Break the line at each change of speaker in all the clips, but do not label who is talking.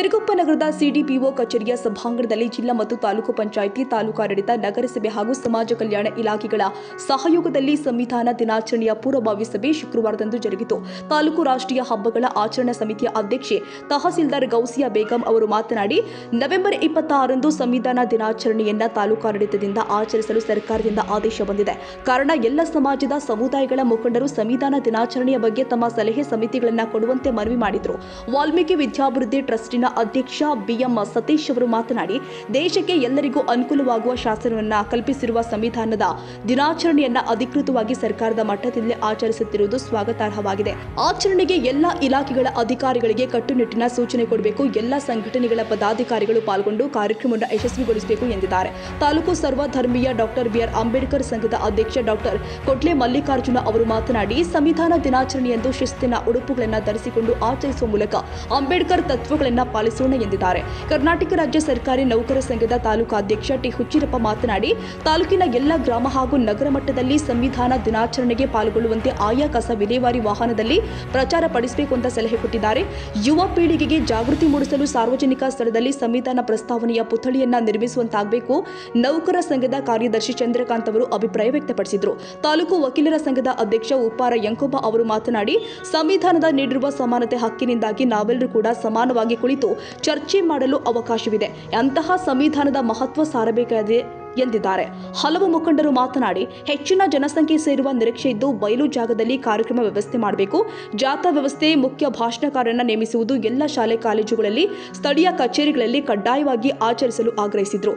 ಸಿರುಗುಪ್ಪ ನಗರದ ಸಿಡಿಪಿಒ ಕಚೇರಿಯ ಸಭಾಂಗಣದಲ್ಲಿ ಜಿಲ್ಲಾ ಮತ್ತು ತಾಲೂಕು ಪಂಚಾಯಿತಿ ತಾಲೂಕಾಡಳಿತ ನಗರಸಭೆ ಹಾಗೂ ಸಮಾಜ ಕಲ್ಯಾಣ ಇಲಾಖೆಗಳ ಸಹಯೋಗದಲ್ಲಿ ಸಂವಿಧಾನ ದಿನಾಚರಣೆಯ ಪೂರ್ವಭಾವಿ ಸಭೆ ಶುಕ್ರವಾರದಂದು ಜರುಗಿತು. ತಾಲೂಕು ರಾಷ್ಟ್ರೀಯ ಹಬ್ಬಗಳ ಆಚರಣಾ ಸಮಿತಿಯ ಅಧ್ಯಕ್ಷೆ ತಹಸೀಲ್ದಾರ್ ಗೌಸಿಯಾ ಬೇಗಂ ಅವರು ಮಾತನಾಡಿ, ನವೆಂಬರ್ ಇಪ್ಪತ್ತಾರರಂದು ಸಂವಿಧಾನ ದಿನಾಚರಣೆಯನ್ನ ತಾಲೂಕಾಡಳಿತದಿಂದ ಆಚರಿಸಲು ಸರ್ಕಾರದಿಂದ ಆದೇಶ ಬಂದಿದೆ. ಕಾರಣ, ಎಲ್ಲ ಸಮಾಜದ ಸಮುದಾಯಗಳ ಮುಖಂಡರು ಸಂವಿಧಾನ ದಿನಾಚರಣೆಯ ಬಗ್ಗೆ ತಮ್ಮ ಸಲಹೆ ಸಮಿತಿಗಳನ್ನು ಕೊಡುವಂತೆ ಮನವಿ ಮಾಡಿದರು. ವಾಲ್ಮೀಕಿ ವಿದ್ಯಾಭಿವೃದ್ಧಿ ಟ್ರಸ್ಟಿನ ಅಧ್ಯಕ್ಷ ಬಿಎಂ ಸತೀಶ್ ಅವರು ಮಾತನಾಡಿ, ದೇಶಕ್ಕೆ ಎಲ್ಲರಿಗೂ ಅನುಕೂಲವಾಗುವ ಶಾಸನವನ್ನು ಕಲ್ಪಿಸಿರುವ ಸಂವಿಧಾನದ ದಿನಾಚರಣೆಯನ್ನ ಅಧಿಕೃತವಾಗಿ ಸರ್ಕಾರದ ಮಟ್ಟದಲ್ಲಿ ಆಚರಿಸುತ್ತಿರುವುದು ಸ್ವಾಗತಾರ್ಹವಾಗಿದೆ. ಆಚರಣೆಗೆ ಎಲ್ಲ ಇಲಾಖೆಗಳ ಅಧಿಕಾರಿಗಳಿಗೆ ಕಟ್ಟುನಿಟ್ಟಿನ ಸೂಚನೆ ಕೊಡಬೇಕು. ಎಲ್ಲ ಸಂಘಟನೆಗಳ ಪದಾಧಿಕಾರಿಗಳು ಪಾಲ್ಗೊಂಡು ಕಾರ್ಯಕ್ರಮವನ್ನು ಯಶಸ್ವಿಗೊಳಿಸಬೇಕು ಎಂದಿದ್ದಾರೆ. ತಾಲೂಕು ಸರ್ವಧರ್ಮೀಯ ಡಾಕ್ಟರ್ ಬಿಆರ್ ಅಂಬೇಡ್ಕರ್ ಸಂಘದ ಅಧ್ಯಕ್ಷ ಡಾಕ್ಟರ್ ಕೊಟ್ಲೆ ಮಲ್ಲಿಕಾರ್ಜುನ ಅವರು ಮಾತನಾಡಿ, ಸಂವಿಧಾನ ದಿನಾಚರಣೆಯಂದು ಶಿಸ್ತಿನ ಉಡುಪುಗಳನ್ನು ಧರಿಸಿಕೊಂಡು ಆಚರಿಸುವ ಮೂಲಕ ಅಂಬೇಡ್ಕರ್ ತತ್ವಗಳನ್ನು ಪಾಲಿಸೋಣ ಎಂದಿದ್ದಾರೆ. ಕರ್ನಾಟಕ ರಾಜ್ಯ ಸರ್ಕಾರಿ ನೌಕರ ಸಂಘದ ತಾಲೂಕಾಧ್ಯಕ್ಷ ಟಿ ಹುಚ್ಚಿರಪ್ಪ ಮಾತನಾಡಿ, ತಾಲೂಕಿನ ಎಲ್ಲ ಗ್ರಾಮ ಹಾಗೂ ನಗರ ಮಟ್ಟದಲ್ಲಿ ಸಂವಿಧಾನ ದಿನಾಚರಣೆಗೆ ಪಾಲ್ಗೊಳ್ಳುವಂತೆ ಆಯಾ ಕಸ ವಿಲೇವಾರಿ ವಾಹನದಲ್ಲಿ ಪ್ರಚಾರ ಪಡಿಸಬೇಕು ಅಂತ ಸಲಹೆ ಕೊಟ್ಟಿದ್ದಾರೆ. ಯುವ ಪೀಳಿಗೆಗೆ ಜಾಗೃತಿ ಮೂಡಿಸಲು ಸಾರ್ವಜನಿಕ ಸ್ಥಳದಲ್ಲಿ ಸಂವಿಧಾನ ಪ್ರಸ್ತಾವನೆಯ ಪುತ್ಥಳಿಯನ್ನ ನಿರ್ಮಿಸುವಂತಾಗಬೇಕು. ನೌಕರ ಸಂಘದ ಕಾರ್ಯದರ್ಶಿ ಚಂದ್ರಕಾಂತ್ ಅವರು ಅಭಿಪ್ರಾಯ ವ್ಯಕ್ತಪಡಿಸಿದರು. ತಾಲೂಕು ವಕೀಲರ ಸಂಘದ ಅಧ್ಯಕ್ಷ ಉಪ್ಪಾರ ಯಂಕೊಬ್ಬ ಅವರು ಮಾತನಾಡಿ, ಸಂವಿಧಾನದ ನೀಡಿರುವ ಸಮಾನತೆ ಹಕ್ಕಿನಿಂದಾಗಿ ನಾವೆಲ್ಲರೂ ಕೂಡ ಸಮಾನವಾಗಿ ಕುಳಿತು ಚರ್ಚೆ ಮಾಡಲು ಅವಕಾಶವಿದೆ. ಅಂತಹ ಸಂವಿಧಾನದ ಮಹತ್ವ ಸಾರಬೇಕಾಗಿದೆ ಎಂದಿದ್ದಾರೆ. ಹಲವು ಮುಖಂಡರು ಮಾತನಾಡಿ, ಹೆಚ್ಚಿನ ಜನಸಂಖ್ಯೆ ಸೇರುವ ನಿರೀಕ್ಷೆ ಇದ್ದು ಬಯಲು ಜಾಗದಲ್ಲಿ ಕಾರ್ಯಕ್ರಮ ವ್ಯವಸ್ಥೆ ಮಾಡಬೇಕು. ಜಾಥಾ ವ್ಯವಸ್ಥೆ ಮುಖ್ಯ ಭಾಷಣಕಾರರನ್ನು ನೇಮಿಸುವುದು ಎಲ್ಲ ಶಾಲೆ, ಕಾಲೇಜುಗಳಲ್ಲಿ, ಸ್ಥಳೀಯ ಕಚೇರಿಗಳಲ್ಲಿ ಕಡ್ಡಾಯವಾಗಿ ಆಚರಿಸಲು ಆಗ್ರಹಿಸಿದರು.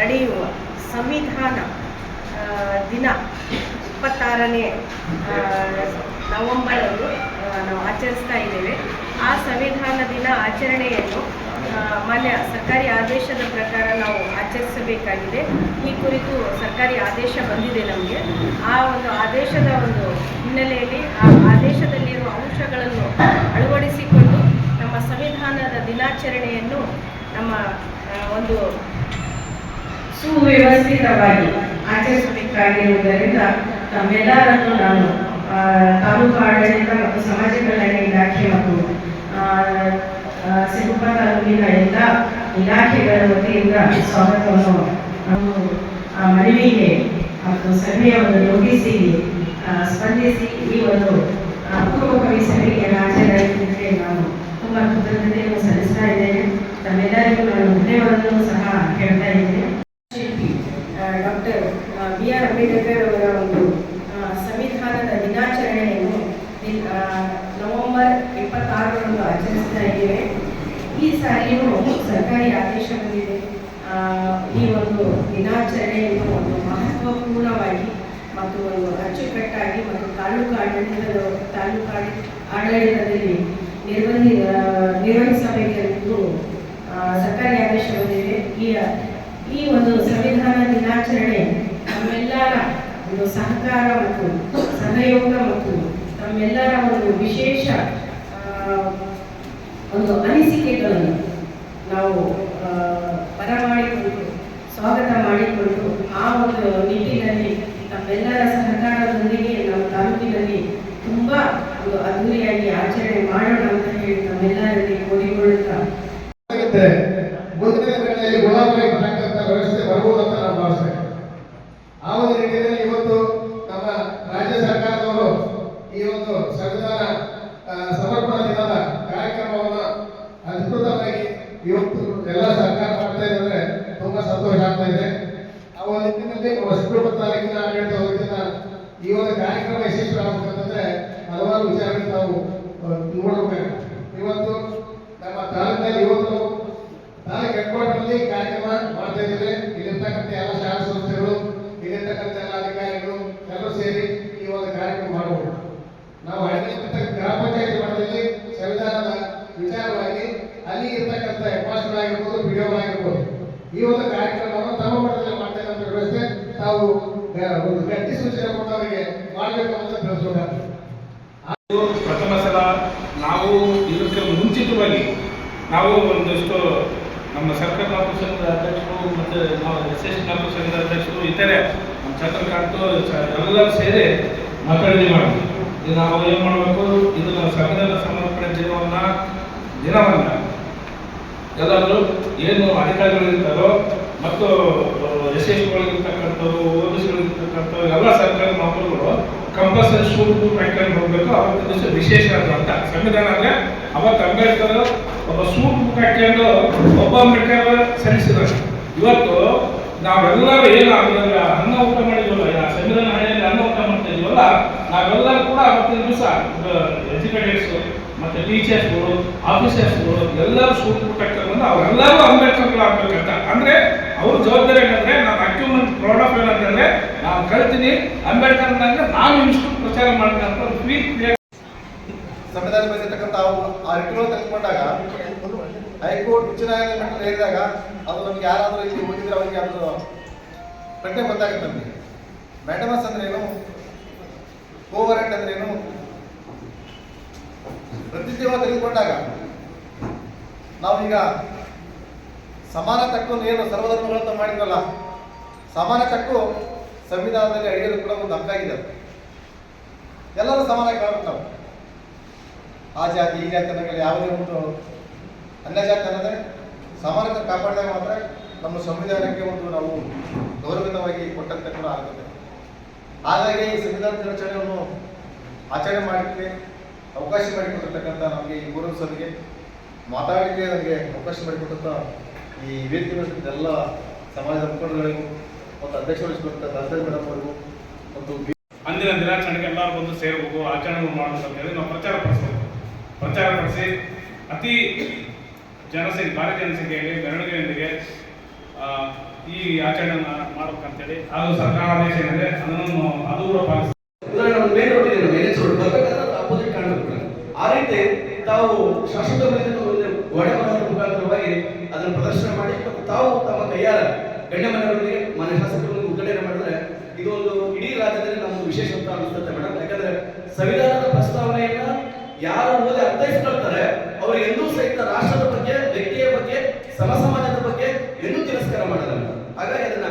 ನಡೆಯುವ ಸಂವಿಧಾನ ದಿನ ಇಪ್ಪತ್ತಾರನೇ ನವೆಂಬರ್ ನಾವು ಆಚರಿಸ್ತಾ ಇದ್ದೇವೆ. ಆ ಸಂವಿಧಾನ ದಿನ ಆಚರಣೆಯನ್ನು ಮಾನ್ಯ ಸರ್ಕಾರಿ ಆದೇಶದ ಪ್ರಕಾರ ನಾವು ಆಚರಿಸಬೇಕಾಗಿದೆ. ಈ ಕುರಿತು ಸರ್ಕಾರಿ ಆದೇಶ ಬಂದಿದೆ ನಮಗೆ. ಆ ಒಂದು ಆದೇಶದ ಒಂದು ಹಿನ್ನೆಲೆಯಲ್ಲಿ, ಆ ಆದೇಶದಲ್ಲಿರುವ ಅಂಶಗಳನ್ನು ಅಳವಡಿಸಿಕೊಂಡು ನಮ್ಮ ಸಂವಿಧಾನದ ದಿನಾಚರಣೆಯನ್ನು ನಮ್ಮ ಒಂದು ಸುವ್ಯವಸ್ಥಿತವಾಗಿ ಆಚರಿಸಬೇಕಾಗಿರುವುದರಿಂದ ತಮ್ಮೆಲ್ಲರನ್ನು ನಾನು ತಾಲೂಕು ಆಡಳಿತ ಮತ್ತು ಸಮಾಜ ಕಲ್ಯಾಣ ಇಲಾಖೆ ಮತ್ತು ಸಿರುಗುಪ್ಪ ತಾಲೂಕಿನ ಎಲ್ಲ ಇಲಾಖೆಗಳ ವತಿಯಿಂದ ಸ್ವಾಗತವನ್ನು ಆ, ಮನವಿಗೆ ಮತ್ತು ಸಭೆಯನ್ನು ಯೋಗಿಸಿ ಸ್ಪಂದಿಸಿ ಈ ಒಂದು ಆ, ಪೂರ್ವಕವಿ ಸಭೆಗೆ ಹಾಜರಾಗಿದ್ದಕ್ಕೆ ನಾನು ತುಂಬ ಕೃತಜ್ಞತೆಯನ್ನು ಸಲ್ಲಿಸ್ತಾ ಇದ್ದೇನೆ. ತಮ್ಮೆಲ್ಲರಿಗೂ ನಾನು ಧನ್ಯವಾದವನ್ನು ಸಹ ಹೇಳ್ತಾ ಇದ್ದೇನೆ ಶಿಲ್ಪಿ ಡಾಕ್ಟರ್ ಬಿ ಆರ್ ಅಂಬೇಡ್ಕರ್ ಅವರ ಒಂದು ಆ, ಸಂವಿಧಾನದ ದಿನಾಚರಣೆಯನ್ನು ದಿ- ಆ, ನವೆಂಬರ್ ಇಪ್ಪತ್ತಾರರಂದು ಆಚರಿಸ್ತಾ ಇದ್ದೇವೆ ಈ ಸಾರಿಯೂ ಸರ್ಕಾರಿ ಆದೇಶ ಬಂದಿದೆ ಆ, ಈ ಒಂದು ದಿನಾಚರಣೆಯನ್ನು ಒಂದು ಮಹತ್ವಪೂರ್ಣವಾಗಿ ಮತ್ತು ಒಂದು ಅಚ್ಚುಕಟ್ಟಾಗಿ ಮತ್ತು ತಾಲೂಕು ಆಡಳಿತದ, ತಾಲೂಕು ಆಡಳಿತದಲ್ಲಿ ನಿರ್ವಹಿ ನಿರ್ವಹಿಸಬೇಕೆಂದು ಸರ್ಕಾರಿ ಆದೇಶ ಬಂದಿದೆ. ಈ ಈ ಒಂದು ಸಂವಿಧಾನ ದಿನಾಚರಣೆ ನಮ್ಮೆಲ್ಲರ ಒಂದು ಸಹಕಾರ ಮತ್ತು ಸಹಯೋಗ ಮತ್ತು ನಮ್ಮೆಲ್ಲರ ಒಂದು ವಿಶೇಷ ಒಂದು ಅನಿಸಿಕೆಗಳನ್ನು ನಾವು ಬರಮಾಡಿಕೊಂಡು ಸ್ವಾಗತ ಮಾಡಿಕೊಂಡು ಆ ಒಂದು ನಿಟ್ಟಿನಲ್ಲಿ ನಮ್ಮೆಲ್ಲರ ಸಹಕಾರದೊಂದಿಗೆ ನಮ್ಮ ತಾಲೂಕಿನಲ್ಲಿ ತುಂಬ ಒಂದು ಅದ್ದೂರಿಯಾಗಿ ಆಚರಣೆ ಮಾಡೋಣ ಅಂತ ಹೇಳಿ ನಮ್ಮೆಲ್ಲರಲ್ಲಿ ಕೋರಿಕೊಳ್ಳುತ್ತಾ
ಆಗಿದ್ದರೆ ಮುಂದಿನ ದಿನಗಳಲ್ಲಿ ಗುಲಾಮರಾಗಿ ಬರ್ತಕ್ಕಂಥ ವ್ಯವಸ್ಥೆ ಬರ್ಬೋದು ಅಂತ ನಾನು ಭಾವಿಸ್ತೇನೆ ಆ ಒಂದು ನಿಟ್ಟಿನಲ್ಲಿ ಇವತ್ತು ನಮ್ಮ ರಾಜ್ಯ ಸರ್ಕಾರದವರು ಈ ಒಂದು ಸಂವಿಧಾನ ಆ, ಸಮರ್ಪಣಾ ದಿನದ ಕಾರ್ಯಕ್ರಮವನ್ನು ಅಧಿಕೃತವಾಗಿ ಇವತ್ತು ಎಲ್ಲ ಸರ್ಕಾರ ಮಾಡ್ತಾ ಇದ್ದಾರೆ ತುಂಬಾ ಸಂತೋಷ ಆಗ್ತಾ ಇದೆ ಆ ಒಂದು ನಿಟ್ಟಿನಲ್ಲಿ ಹೊಸಕೋಟೆ ತಾಲೂಕಿನ ಆಡಳಿತ ವತಿಯಿಂದ ಈ ಒಂದು ಕಾರ್ಯಕ್ರಮ ಯಶಸ್ವಿ ಆಗಬೇಕಂತಂದ್ರೆ ಹಲವಾರು ವಿಚಾರಗಳು ನಾವು ಆ, ನೋಡಬೇಕು ಇವತ್ತು ನಮ್ಮ ತಾಲೂಕಿನಲ್ಲಿ ಇವತ್ತು ತಾಲೂಕು ಹೆಡ್ ಕ್ವಾರ್ಟರ್ನಲ್ಲಿ ಕಾರ್ಯಕ್ರಮ ಮಾಡ್ತಾ ಇದ್ದೇವೆ ಇಲ್ಲಿರ್ತಕ್ಕಂಥ ಎಲ್ಲ ಶಾಲಾ ಸಂಸ್ಥೆಗಳು ಇಲ್ಲಿರ್ತಕ್ಕಂಥ ಎಲ್ಲ ಅಧಿಕಾರಿಗಳು ಎಲ್ಲರೂ ಸೇರಿ ಈ ಒಂದು ಕಾರ್ಯಕ್ರಮ ಮಾಡಬಹುದು ನಾವು ಹಳ್ಳಿರ್ತಕ್ಕಂಥ ಗ್ರಾಮ ಪಂಚಾಯತಿ ಮಟ್ಟದಲ್ಲಿ ಸಂವಿಧಾನದ ವಿಚಾರವಾಗಿ ಅಲ್ಲಿ ಇರ್ತಕ್ಕಂಥ ಹೆಡ್ ಆಗಿರ್ಬೋದು ಆಗಿರ್ಬೋದು ಈ ಒಂದು ಕಾರ್ಯಕ್ರಮವನ್ನು ತಮ್ಮ ಮಟ್ಟದಲ್ಲಿ ಮಾಡ್ತಾ ಇರುವಂತ ವ್ಯವಸ್ಥೆ ಒಂದು ಗಟ್ಟಿ ಸೂಚನೆ ಕೊಟ್ಟವರಿಗೆ ಮಾಡಬೇಕು ಅಂತ ತಿಳಿಸೋಣ
ಇದು ಪ್ರಥಮ ಸಲ ನಾವು ಇದಕ್ಕೆ ಮುಂಚಿತವಾಗಿ ನಾವು ಒಂದಷ್ಟು ನಮ್ಮ ಸರ್ಕಾರ ನೌಕರ ಅಧ್ಯಕ್ಷರು ಮತ್ತು ನಾವು ಎಸ್ ಎಸ್ ನೌಕರ ಅಧ್ಯಕ್ಷರು ಇತರೆ ನಮ್ಮ ಚಂದ್ರಕಾಂತ್ ಎಲ್ಲರೂ ಸೇರಿ ಮಾತಾಡಿ ಮಾಡಿ ಇದು ನಾವು ಏನು ಮಾಡಬೇಕು? ಇದನ್ನ ಸಂವಿಧಾನ ಸಮರ್ಪಣೆ ದಿನವನ್ನು ದಿನವನ್ನು ಎಲ್ಲರೂ ಏನು ಅಧಿಕಾರಿಗಳಿರ್ತಾರೋ ಮತ್ತು ಎಸ್ ಗಳಿರ್ತಕ್ಕಂಥವ್ರು ಓದಿಸ್ಗಳಿರ್ತಕ್ಕಂಥವ್ರು ಎಲ್ಲ ಸರ್ಕಾರಿ ನೌಕರರು ಕಂಪಲ್ಸರಿ ಶೂಟ್ ಹಾಕೊಂಡು ಹೋಗ್ಬೇಕು. ಅವತ್ತು ದಿವಸ ವಿಶೇಷ ಅಂತ. ಸಂವಿಧಾನ ಅಂದ್ರೆ ಅವತ್ತು ಅಂಬೇಡ್ಕರ್ ಒಬ್ಬ ಸೂಟ್ ಕಟ್ಕೊಂಡು ಒಬ್ಬ ಅಂಬೇಡ್ಕರ್ ಸಲ್ಲಿಸಿದ್ರು ಇವತ್ತು ನಾವೆಲ್ಲರೂ ಏನು ಅದರಲ್ಲಿ ಅನ್ನ ಊಟ ಮಾಡಿದ್ವಲ್ಲ ಸಂವಿಧಾನ ಹಳ್ಳಿಯಲ್ಲಿ ಅನ್ನ ಊಟ ಮಾಡ್ತಾ ನಾವೆಲ್ಲರೂ ಕೂಡ ಅವತ್ತಿನ ದಿವಸ ಎಜುಕೇಟರ್ಸ್ ಮತ್ತೆ ಟೀಚರ್ಸ್ಗಳು ಆಫೀಸರ್ಸ್ಗಳು ಎಲ್ಲರೂ ಸೂಟ್ ಬಂದು ಅವರೆಲ್ಲರೂ ಅಂಬೇಡ್ಕರ್ಗಳು ಆಗ್ಬೇಕಂತ ಅಂದ್ರೆ ಅವ್ರ ಜವಾಬ್ದಾರಿ ಪ್ರೌಡ್ ಆಫ್ ಏನು ಅಂತಂದ್ರೆ ನಾವು ಕಲ್ತೀನಿ ಅಂಬೇಡ್ಕರ್ ನಂಗೆ ನಾನು ಇಷ್ಟು ಪ್ರಚಾರ ಮಾಡ್ತೀನಿ ಅಂತ ಒಂದು ಕ್ರಿಯೇಟ್
ಸಂವಿಧಾನ ಬಂದಿರತಕ್ಕಂಥ ಆ ರಿಟ್ಗಳು ತೆಗೆದುಕೊಂಡಾಗ ಹೈಕೋರ್ಟ್, ಉಚ್ಚ ನ್ಯಾಯಾಲಯ ಹೇಳಿದಾಗ ಅದು ನಮ್ಗೆ ಯಾರಾದರೂ ಇಲ್ಲಿ ಓದಿದ್ರೆ ಅವರಿಗೆ ಅದು ಪ್ರಜ್ಞೆ ಗೊತ್ತಾಗುತ್ತೆ ನಮಗೆ. ಮ್ಯಾಟಮಸ್ ಅಂದ್ರೆ ಏನು? ಕೋವರೆಂಟ್ ಅಂದ್ರೆ ಏನು? ಪ್ರತಿಜ್ಞೆ ತೆಗೆದುಕೊಂಡಾಗ ನಾವೀಗ ಸಮಾನ ತಕ್ಕೊಂಡು ಏನು ಸರ್ವಧರ್ಮಗಳಂತ ಮಾಡಿದ್ರಲ್ಲ ಸಮಾನ ಸಂವಿಧಾನದಲ್ಲಿ ಅಡಿಯಲು ಕೂಡ ಒಂದು ಹಕ್ಕಾಗಿದೆ ಎಲ್ಲರೂ ಸಮಾನ ಕಾಣುತ್ತವೆ ಆ ಜಾತಿ, ಈ ಜಾತಿ ಯಾವುದೇ ಒಂದು ಅನ್ಯ ಜಾತಿ ಅನ್ನೋದೇ ಸಮಾನತೆ ಕಾಪಾಡಿದಾಗ ಮಾತ್ರ ನಮ್ಮ ಸಂವಿಧಾನಕ್ಕೆ ಒಂದು ನಾವು ಗೌರವಿತವಾಗಿ ಕೊಟ್ಟಂತೆ ಕೂಡ ಆಗುತ್ತೆ. ಹಾಗಾಗಿ ಈ ಸಂವಿಧಾನ ದಿನಾಚರಣೆಯನ್ನು ಆಚರಣೆ ಮಾಡಲಿಕ್ಕೆ ಅವಕಾಶ ಮಾಡಿಕೊಟ್ಟಿರ್ತಕ್ಕಂಥ ನಮಗೆ ಈ ಮೂರು ಸಭೆಗೆ ಮಾತಾಡಲಿಕ್ಕೆ ನಮಗೆ ಅವಕಾಶ ಮಾಡಿಕೊಟ್ಟಂಥ ಈ ವೇದಿಕೆ ಎಲ್ಲ ಸಮಾಜದ ಮುಖಂಡಗಳಿಗೂ ಮತ್ತು ಅಧ್ಯಕ್ಷ ವಹಿಸಿದಂಥ ದಾಸರಿ ಮೇಡಮ್ ಅವರಿಗೂ ಮತ್ತು
ಅಂದಿನ ದಿನಾಚರಣೆಗೆ ಎಲ್ಲರೂ ಬಂದು ಸೇರಬೇಕು ಆಚರಣೆ ಮಾಡಬೇಕು ಅಂತ ಹೇಳಿ ನಾವು ಪ್ರಚಾರ ಪಡಿಸಬೇಕು. ಪ್ರಚಾರ ಪಡಿಸಿ ಅತಿ ಜನಸಂಖ್ಯೆ ಭಾರಿ ಜನಸಂಖ್ಯೆಯಲ್ಲಿ ಮೆರವಣಿಗೆಯೊಂದಿಗೆ ಆ, ಈ ಆಚರಣೆಯನ್ನು ಮಾಡ್ಬೇಕಂತೇಳಿ ಅದು ಸರ್ಕಾರ ಆದೇಶ ಏನಿದೆ ಅದನ್ನು ಅದು ಕೂಡ ಪಾಲಿಸಿ
ಆ ರೀತಿ ತಾವು ಶಾಶ್ವತ ಗೋಡೆ ಮುಖಾಂತರವಾಗಿ ಅದನ್ನು ಪ್ರದರ್ಶನ ಮಾಡಿ ಮತ್ತು ತಾವು ತಮ್ಮ ಕೈಯಾರ ಗಣ್ಯ ಮನೆಯವರೊಂದಿಗೆ ಮನೆ ಶಾಸಕರೊಂದಿಗೆ ಉದ್ಘಾಟನೆ ಮಾಡಿದ್ರೆ ಇದು ಒಂದು ಇಡೀ ರಾಜ್ಯದಲ್ಲಿ ನಮ್ಮ ವಿಶೇಷ ಅಂತ ಅನಿಸುತ್ತೆ ಮೇಡಮ್ ಯಾಕಂದ್ರೆ ಸಂವಿಧಾನದ ಪ್ರಸ್ತಾವನೆಯನ್ನ ಯಾರು ಓದಿ ಅರ್ಥೈಸ್ಕೊಳ್ತಾರೆ, ಅವರು ಎಂದೂ ಸಹಿತ ರಾಷ್ಟ್ರದ ಬಗ್ಗೆ, ವ್ಯಕ್ತಿಯ ಬಗ್ಗೆ ಸಮ ಸಮಾಜದ ಬಗ್ಗೆ ಎಂದೂ ತಿರಸ್ಕಾರ ಮಾಡಲ್ಲ ಹಾಗಾಗಿ ಅದನ್ನ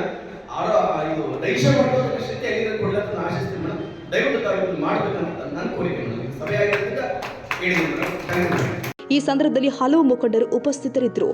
ಇದು ದೈಶ ಮಾಡುವಂತ ಶಕ್ತಿ ಕೊಡಲಿ ಅಂತ ನಾನು ಆಶಿಸ್ತೀನಿ ಮೇಡಮ್ ದಯವಿಟ್ಟು ತಾವು ಮಾಡ್ಬೇಕಂತ ನನ್ನ ಕೋರಿಕೆ ಮೇಡಮ್ ಸಭೆಯಾಗಿರೋದ್ರಿಂದ ಹೇಳಿದ್ದೀನಿ ಮೇಡಮ್
ಈ ಸಂದರ್ಭದಲ್ಲಿ ಹಲವು ಮುಖಂಡರು ಉಪಸ್ಥಿತರಿದ್ದರು.